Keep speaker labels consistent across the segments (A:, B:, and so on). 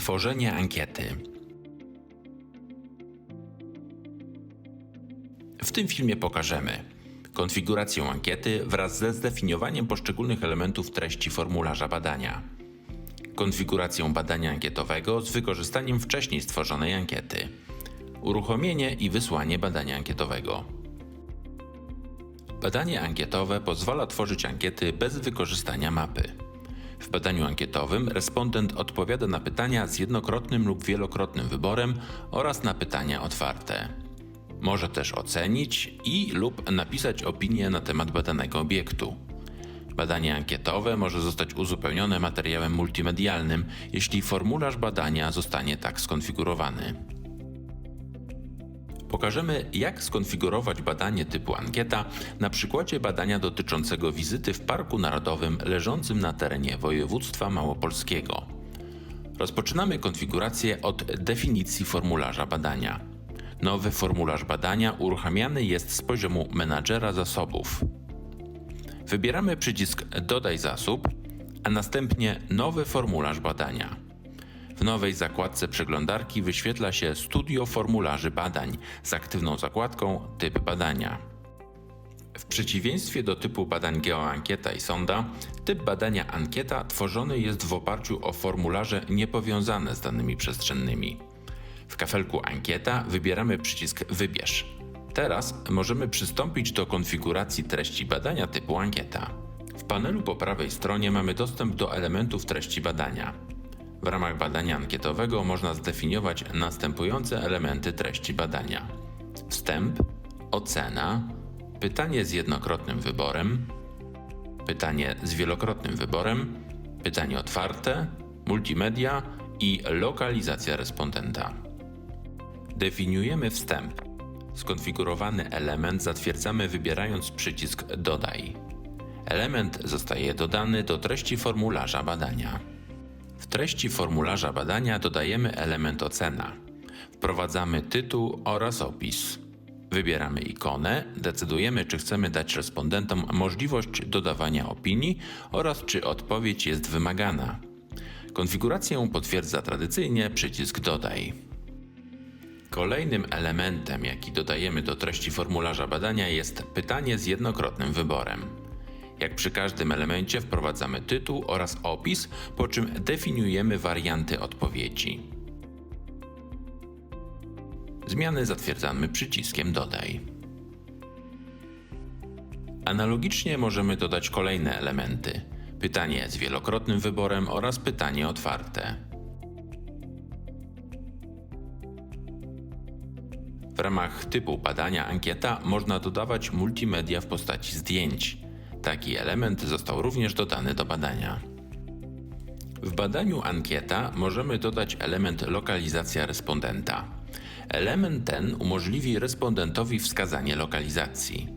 A: Tworzenie ankiety. W tym filmie pokażemy konfigurację ankiety wraz ze zdefiniowaniem poszczególnych elementów treści formularza badania, konfigurację badania ankietowego z wykorzystaniem wcześniej stworzonej ankiety, uruchomienie i wysłanie badania ankietowego. Badanie ankietowe pozwala tworzyć ankiety bez wykorzystania mapy. W badaniu ankietowym respondent odpowiada na pytania z jednokrotnym lub wielokrotnym wyborem oraz na pytania otwarte. Może też ocenić i lub napisać opinię na temat badanego obiektu. Badanie ankietowe może zostać uzupełnione materiałem multimedialnym, jeśli formularz badania zostanie tak skonfigurowany. Pokażemy, jak skonfigurować badanie typu ankieta na przykładzie badania dotyczącego wizyty w Parku Narodowym leżącym na terenie województwa małopolskiego. Rozpoczynamy konfigurację od definicji formularza badania. Nowy formularz badania uruchamiany jest z poziomu menadżera zasobów. Wybieramy przycisk Dodaj zasób, a następnie Nowy formularz badania. W nowej zakładce przeglądarki wyświetla się Studio formularzy badań z aktywną zakładką Typ badania. W przeciwieństwie do typu badań geoankieta i sonda, typ badania ankieta tworzony jest w oparciu o formularze niepowiązane z danymi przestrzennymi. W kafelku Ankieta wybieramy przycisk Wybierz. Teraz możemy przystąpić do konfiguracji treści badania typu ankieta. W panelu po prawej stronie mamy dostęp do elementów treści badania. W ramach badania ankietowego można zdefiniować następujące elementy treści badania: wstęp, ocena, pytanie z jednokrotnym wyborem, pytanie z wielokrotnym wyborem, pytanie otwarte, multimedia i lokalizacja respondenta. Definiujemy wstęp. Skonfigurowany element zatwierdzamy wybierając przycisk Dodaj. Element zostaje dodany do treści formularza badania. Treści formularza badania dodajemy element ocena. Wprowadzamy tytuł oraz opis. Wybieramy ikonę, decydujemy czy chcemy dać respondentom możliwość dodawania opinii oraz czy odpowiedź jest wymagana. Konfigurację potwierdza tradycyjnie przycisk Dodaj. Kolejnym elementem, jaki dodajemy do treści formularza badania jest pytanie z jednokrotnym wyborem. Jak przy każdym elemencie wprowadzamy tytuł oraz opis, po czym definiujemy warianty odpowiedzi. Zmiany zatwierdzamy przyciskiem Dodaj. Analogicznie możemy dodać kolejne elementy: pytanie z wielokrotnym wyborem oraz pytanie otwarte. W ramach typu badania ankieta można dodawać multimedia w postaci zdjęć. Taki element został również dodany do badania. W badaniu ankieta możemy dodać element lokalizacja respondenta. Element ten umożliwi respondentowi wskazanie lokalizacji.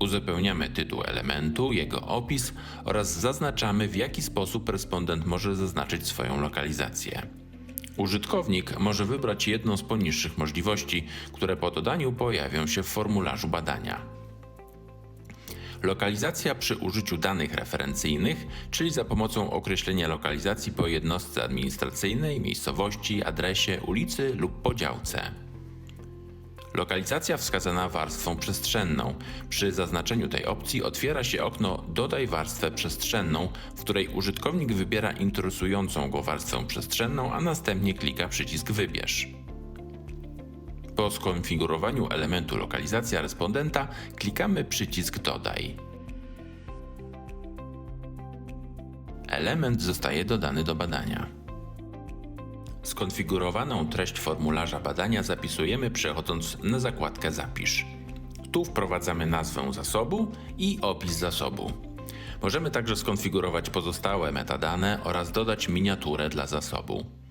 A: Uzupełniamy tytuł elementu, jego opis oraz zaznaczamy w jaki sposób respondent może zaznaczyć swoją lokalizację. Użytkownik może wybrać jedną z poniższych możliwości, które po dodaniu pojawią się w formularzu badania. Lokalizacja przy użyciu danych referencyjnych, czyli za pomocą określenia lokalizacji po jednostce administracyjnej, miejscowości, adresie, ulicy lub podziałce. Lokalizacja wskazana warstwą przestrzenną. Przy zaznaczeniu tej opcji otwiera się okno Dodaj warstwę przestrzenną, w której użytkownik wybiera interesującą go warstwę przestrzenną, a następnie klika przycisk Wybierz. Po skonfigurowaniu elementu lokalizacja respondenta klikamy przycisk Dodaj. Element zostaje dodany do badania. Skonfigurowaną treść formularza badania zapisujemy przechodząc na zakładkę Zapisz. Tu wprowadzamy nazwę zasobu i opis zasobu. Możemy także skonfigurować pozostałe metadane oraz dodać miniaturę dla zasobu.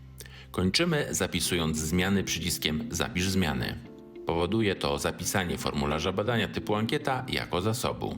A: Kończymy zapisując zmiany przyciskiem Zapisz zmiany. Powoduje to zapisanie formularza badania typu ankieta jako zasobu.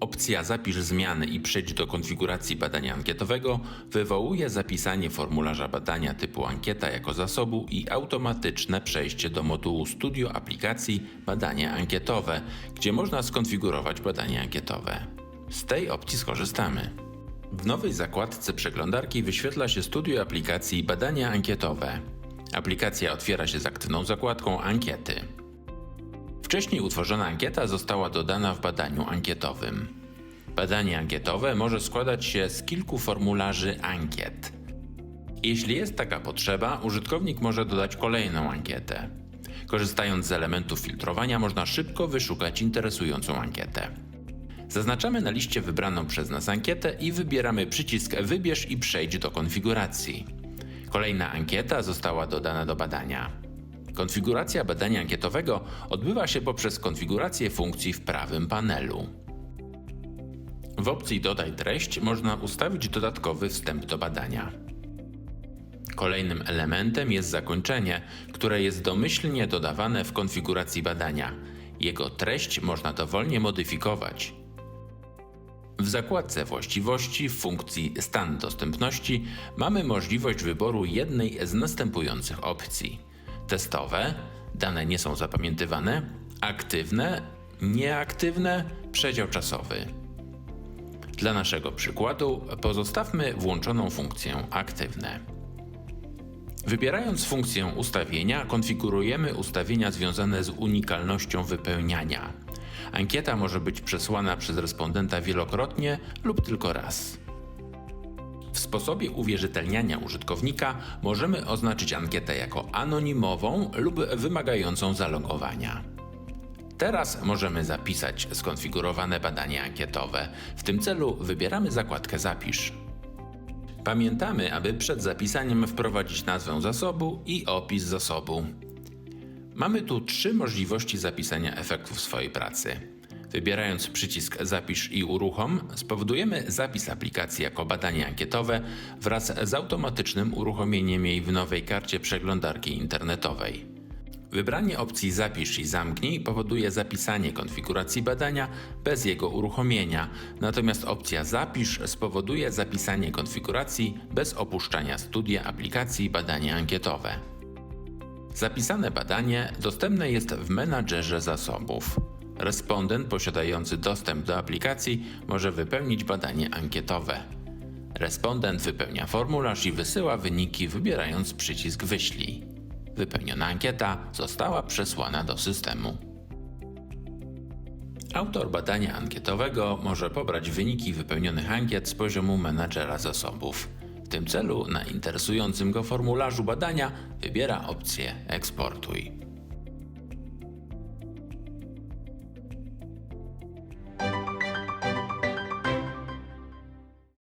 A: Opcja Zapisz zmiany i przejdź do konfiguracji badania ankietowego wywołuje zapisanie formularza badania typu ankieta jako zasobu i automatyczne przejście do modułu Studio aplikacji Badania ankietowe, gdzie można skonfigurować badanie ankietowe. Z tej opcji skorzystamy. W nowej zakładce przeglądarki wyświetla się studio aplikacji Badania ankietowe. Aplikacja otwiera się z aktywną zakładką Ankiety. Wcześniej utworzona ankieta została dodana w badaniu ankietowym. Badanie ankietowe może składać się z kilku formularzy ankiet. Jeśli jest taka potrzeba, użytkownik może dodać kolejną ankietę. Korzystając z elementów filtrowania, można szybko wyszukać interesującą ankietę. Zaznaczamy na liście wybraną przez nas ankietę i wybieramy przycisk Wybierz i przejdź do konfiguracji. Kolejna ankieta została dodana do badania. Konfiguracja badania ankietowego odbywa się poprzez konfigurację funkcji w prawym panelu. W opcji Dodaj treść można ustawić dodatkowy wstęp do badania. Kolejnym elementem jest zakończenie, które jest domyślnie dodawane w konfiguracji badania. Jego treść można dowolnie modyfikować. W zakładce Właściwości w funkcji Stan dostępności mamy możliwość wyboru jednej z następujących opcji: testowe, dane nie są zapamiętywane, aktywne, nieaktywne, przedział czasowy. Dla naszego przykładu pozostawmy włączoną funkcję aktywne. Wybierając funkcję ustawienia, konfigurujemy ustawienia związane z unikalnością wypełniania. Ankieta może być przesłana przez respondenta wielokrotnie lub tylko raz. W sposobie uwierzytelniania użytkownika możemy oznaczyć ankietę jako anonimową lub wymagającą zalogowania. Teraz możemy zapisać skonfigurowane badanie ankietowe. W tym celu wybieramy zakładkę Zapisz. Pamiętamy, aby przed zapisaniem wprowadzić nazwę zasobu i opis zasobu. Mamy tu trzy możliwości zapisania efektów swojej pracy. Wybierając przycisk Zapisz i uruchom, spowodujemy zapis aplikacji jako badanie ankietowe wraz z automatycznym uruchomieniem jej w nowej karcie przeglądarki internetowej. Wybranie opcji Zapisz i zamknij powoduje zapisanie konfiguracji badania bez jego uruchomienia, natomiast opcja Zapisz spowoduje zapisanie konfiguracji bez opuszczania studia aplikacji badanie ankietowe. Zapisane badanie dostępne jest w menadżerze zasobów. Respondent posiadający dostęp do aplikacji może wypełnić badanie ankietowe. Respondent wypełnia formularz i wysyła wyniki wybierając przycisk Wyślij. Wypełniona ankieta została przesłana do systemu. Autor badania ankietowego może pobrać wyniki wypełnionych ankiet z poziomu menadżera zasobów. W tym celu na interesującym go formularzu badania wybiera opcję Eksportuj.